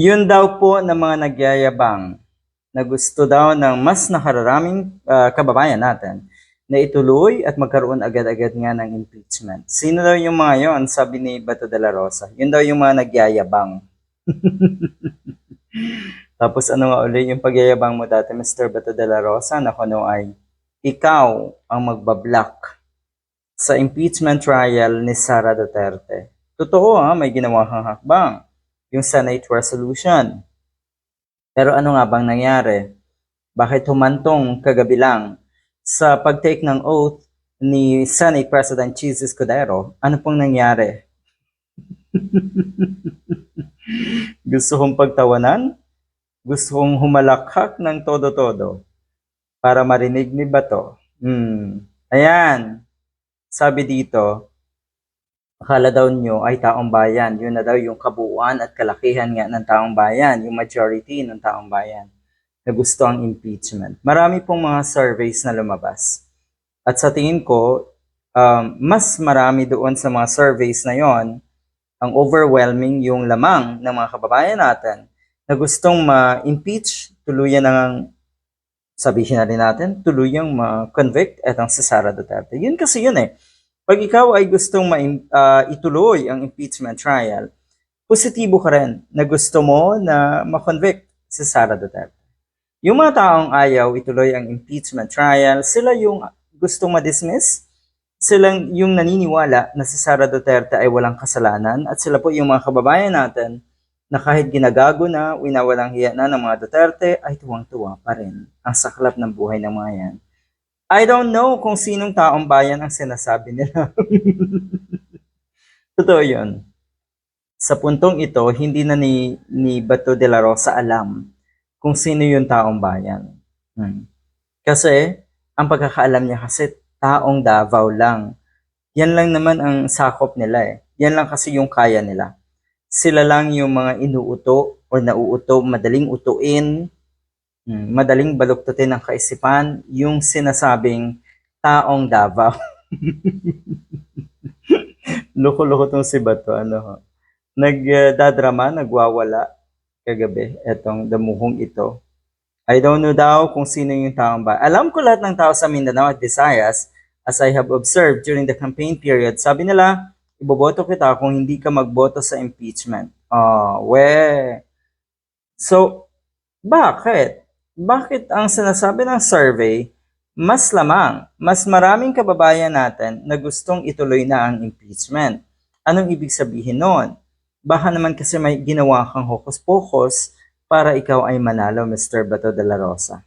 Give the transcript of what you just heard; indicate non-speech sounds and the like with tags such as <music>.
Yun daw po ng mga nagyayabang na gusto daw ng mas nakararaming ah, kababayan natin na ituloy at magkaroon agad-agad nga ng impeachment. Sino daw yung mga yon? Sabi ni Bato de la Rosa. Yun daw yung mga nagyayabang. <laughs> Tapos ano nga uli yung pagyayabang mo dati, Mr. Bato de la Rosa, na kuno ay ikaw ang magbablock sa impeachment trial ni Sara Duterte. Totoo ha, may ginawa kang hakbang, yung Senate resolution. Pero ano nga bang nangyari? Bakit humantong kagabi lang sa pag-take ng oath ni Senate President Jesus Cordero? Ano pong nangyari? <laughs> Gusto kong pagtawanan? Gusto kong humalakhak ng todo-todo para marinig ni Bato. Hmm. Ayan. Sabi dito, akala daw nyo ay taong bayan. Yun na daw yung kabuuan at kalakihan nga ng taong bayan, yung majority ng taong bayan na gusto ang impeachment. Marami pong mga surveys na lumabas. At sa tingin ko, um, mas marami doon sa mga surveys na yon ang overwhelming yung lamang ng mga kababayan natin na gustong ma-impeach, tuluyan ng sabihin na rin natin, tuluyang ma-convict etong si Sara Duterte. Yun kasi yun eh. Pag ikaw ay gustong ma ah, ituloy ang impeachment trial, positibo ka rin na gusto mo na ma-convict si Sara Duterte. Yung mga taong ayaw ituloy ang impeachment trial, sila yung gustong ma-dismiss, silang yung naniniwala na si Sara Duterte ay walang kasalanan at sila po yung mga kababayan natin na kahit ginagago na, winawalang hiya na ng mga Duterte, ay tuwang-tuwa pa rin ang saklap ng buhay ng mga yan. I don't know kung sinong taong bayan ang sinasabi nila. <laughs> Totoo yun. Sa puntong ito, hindi na ni, ni Bato de la Rosa alam kung sino yung taong bayan. Hmm. Kasi, ang pagkakaalam niya kasi, taong Davao lang. Yan lang naman ang sakop nila eh. Yan lang kasi yung kaya nila. Sila lang yung mga inuuto o nauuto, madaling utuin, madaling baluktutin ng kaisipan, yung sinasabing taong Davao. <laughs> Loko-loko tong si Bato, ano ho. Nagdadrama, nagwawala kagabi, etong damuhong ito. I don't know daw kung sino yung taong ba. Alam ko lahat ng tao sa Mindanao at Visayas as I have observed during the campaign period. Sabi nila, iboboto kita kung hindi ka magboto sa impeachment. Oh, we. So, bakit? Bakit ang sinasabi ng survey, mas lamang, mas maraming kababayan natin na gustong ituloy na ang impeachment? Anong ibig sabihin nun? Baka naman kasi may ginawa kang hokus-pokus para ikaw ay manalo, Mr. Bato de la Rosa.